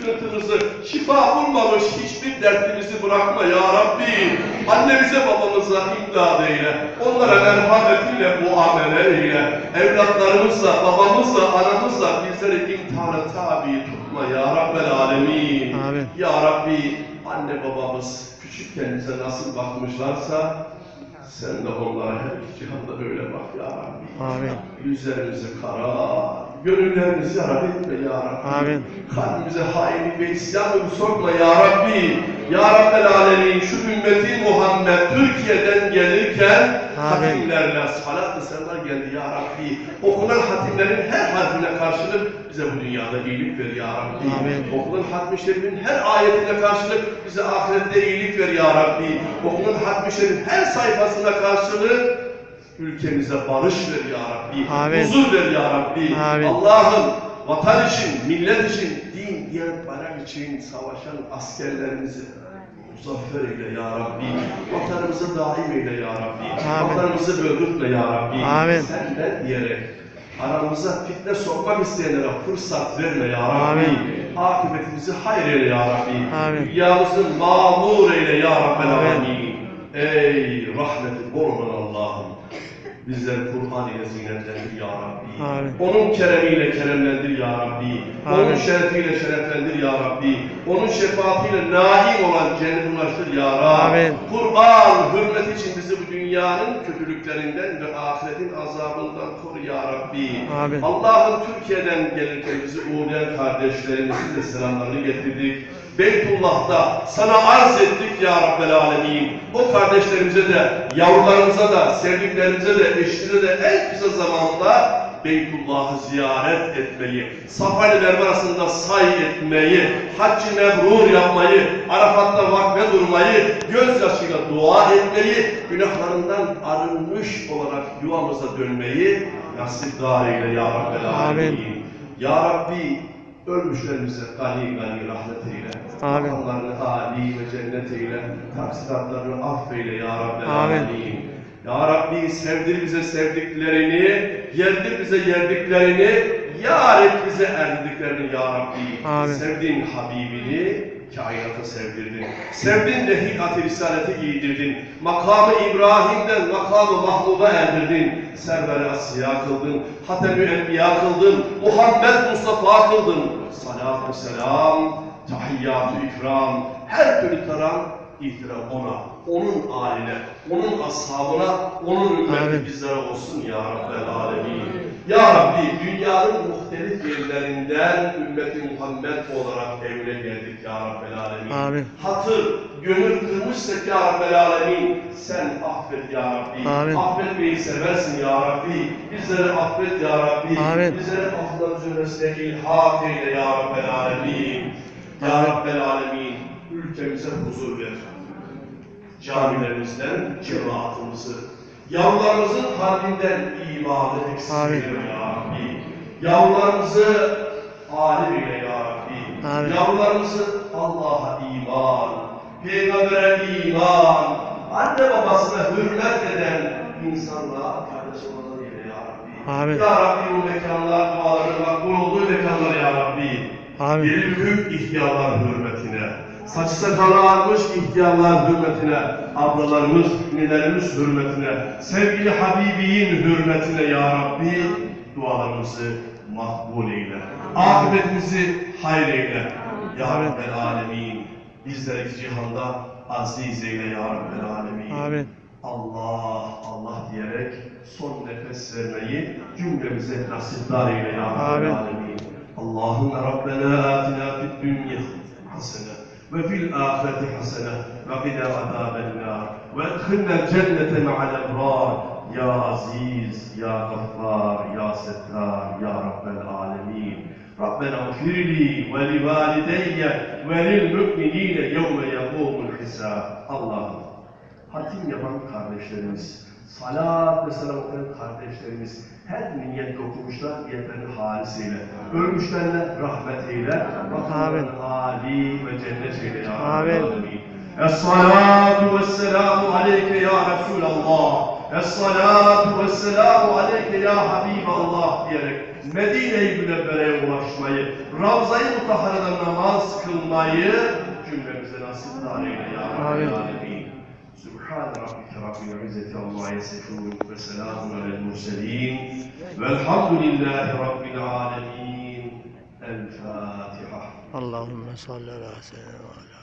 sıkıntımızı, şifa bulmamış hiçbir dertimizi bırakma ya Rabbi. Annemize babamıza imdad eyle. Onlara merhametinle muamele eyle. Evlatlarımızla, babamızla, anamızla bizleri imtihana tabi tutma ya Rabbel Alemin. Amin. Ya Rabbi anne babamız küçükken bize nasıl bakmışlarsa sen de onlara her iki cihanda öyle bak ya Rabbi. Amin. Yüzlerimizi kara, gönüllerimizi yara etme ya Rabbi. Amin. Kalbimize hainlik ve isyan yolu sokma ya Rabbi. Ya Rabbel Alemin şu ümmeti Muhammed Türkiye'den gelirken Amin. hatimlerle salat-ı selamlar geldi ya Rabbi. Okunan hatimlerin her harfine karşılık bize bu dünyada iyilik ver ya Rabbi. Amin. Okunan hatmi şerifin her ayetine karşılık bize ahirette iyilik ver ya Rabbi. Okunan hatmi şerifin her sayfasına karşılık ülkemize barış ver ya Rabbi. Amin. Huzur ver ya Rabbi. Allah'ım vatan için, millet için, din, diyanet, bayrak için savaşan askerlerimizi muzaffer eyle ya Rabbi. Vatanımızı daim eyle ya Rabbi. Amin. Vatanımızı böldürtme ya Rabbi. Amin. Senden diyerek aramıza fitne sokmak isteyenlere fırsat verme ya Rabbi. Amin. Akıbetimizi hayır eyle ya Rabbi. Amin. Dünyamızı mamur eyle ya Rabbel Amin. Ey rahmeti bol olan Allah'ım. Bizleri Kur'an ile zinetlendir ya Rabbi. Amin. Onun keremiyle keremlendir ya Rabbi. Onun Amin. şerefiyle şereflendir ya Rabbi. Onun şefaatiyle naim olan cennet ulaştır ya Rabbi. Kur'an hürmeti için bizi bu dünyanın kötülüklerinden ve ahiretin azabından koru ya Rabbi. Amin. Allah'ım Türkiye'den gelirken bizi uğrayan kardeşlerimizin de selamlarını getirdik. Beytullah'ta sana arz ettik ya Rabbel Alemin. O kardeşlerimize de, yavrularımıza da, sevdiklerimize de, eşimize de en kısa zamanda Beytullah'ı ziyaret etmeyi, Safa ile Merve arasında say etmeyi, haccı mebrur yapmayı, Arafat'ta vakfe durmayı, gözyaşıyla dua etmeyi, günahlarından arınmış olarak yuvamıza dönmeyi nasip eyle ya Rabbel Alemin. Ya Rabbi ölmüşlerimize gani gani rahmet eyle. Amin. Makamlarını âli ve cennet eyle. Taksiratlarını affeyle ya Rabbel Amin. Ya Rabbi sevdir bize sevdiklerini, yerdir bize yerdiklerini, yar et bize erdiklerini ya Rabbi. Amin. Sevdiğin Habibini kainata sevdirdin. Sevdiğin nehikat-ı risaleti giydirdin. Makamı İbrahim'den makamı Mahmud'a erdirdin. Server-i Asya kıldın. Hatem-i Enbiya kıldın. Muhammed Mustafa kıldın. Salatü selam, tahiyyatü ikram, her türlü karam ihtiram ona, onun aile, onun ashabına, onun ümmeti bizlere olsun ya Rabbel Alemin. Ya Rabbi dünyanın muhtelif yerlerinden ümmeti Muhammed olarak evine geldik ya Rabbel Alemin. Amin. Hatır, gönül kırmışsak ya Rabbel Alemin sen affet ya Rabbi. Amin. Affetmeyi seversin ya Rabbi. Bizleri affet ya Rabbi. Amin. Bizlere afflar üzerine ilhak eyle ya Rabbel Alemin. Ya. Rabbel Alemin ülkemize huzur ver camilerimizden cemaatimizi, yavrularımızın kalbinden imanı eksik ya Rabbi. Yavrularımızı alim eyle ya Rabbi. Amin. Yavrularımızı Allah'a iman, peygambere iman, anne babasına hürmet eden insanlığa kardeş olan eyle ya Rabbi. Amin. Ya Rabbi bu mekanlar, duaların makbul olduğu mekanlar ya Rabbi. Amin. Diri bükük ihtiyarlar hürmetine, saçı sakalı almış ihtiyarlar hürmetine, ablalarımız, ninelerimiz hürmetine, sevgili Habibi'nin hürmetine ya Rabbi dualarımızı makbul eyle. Akıbetimizi hayır eyle. Ya. Rabbel Alemin. Bizleri cihanda aziz eyle ya Rabbel Alemin. Amin. Allah, Allah diyerek son nefes vermeyi cümlemize nasipdar eyle ya Rabbel. Alemin. Allahümme Rabbena atina fid dünya hasene وفي الآخرة حسنة وقنا عذاب النار. وأدخلنا الجنة مع الأبرار. يا عزيز يا غفار يا ستار يا رب العالمين. ربنا اغفر لي ولوالدي وللمؤمنين يوم يقوم الحساب. اللهم hatim yapan kardeşlerimiz, salat ve selam okuyan kardeşlerimiz, her niyet okumuşlar niyetlerini halis eyle. Ölmüşlerine rahmet eyle. Makamlarını âli ve cennet eyle Amin. Es-salatu ve selamu aleyke ya Resulallah. Es-salatu ve selamu aleyke ya Habiballah diyerek Medine-i Münevvere'ye ulaşmayı, Ravza-i Mutahhara'da namaz kılmayı cümlemize nasip eyle ya Rabbi سبحان ربك رب العزة عما يصفون وسلام على المرسلين والحمد لله رب العالمين. الفاتحة. اللهم صل على سيدنا محمد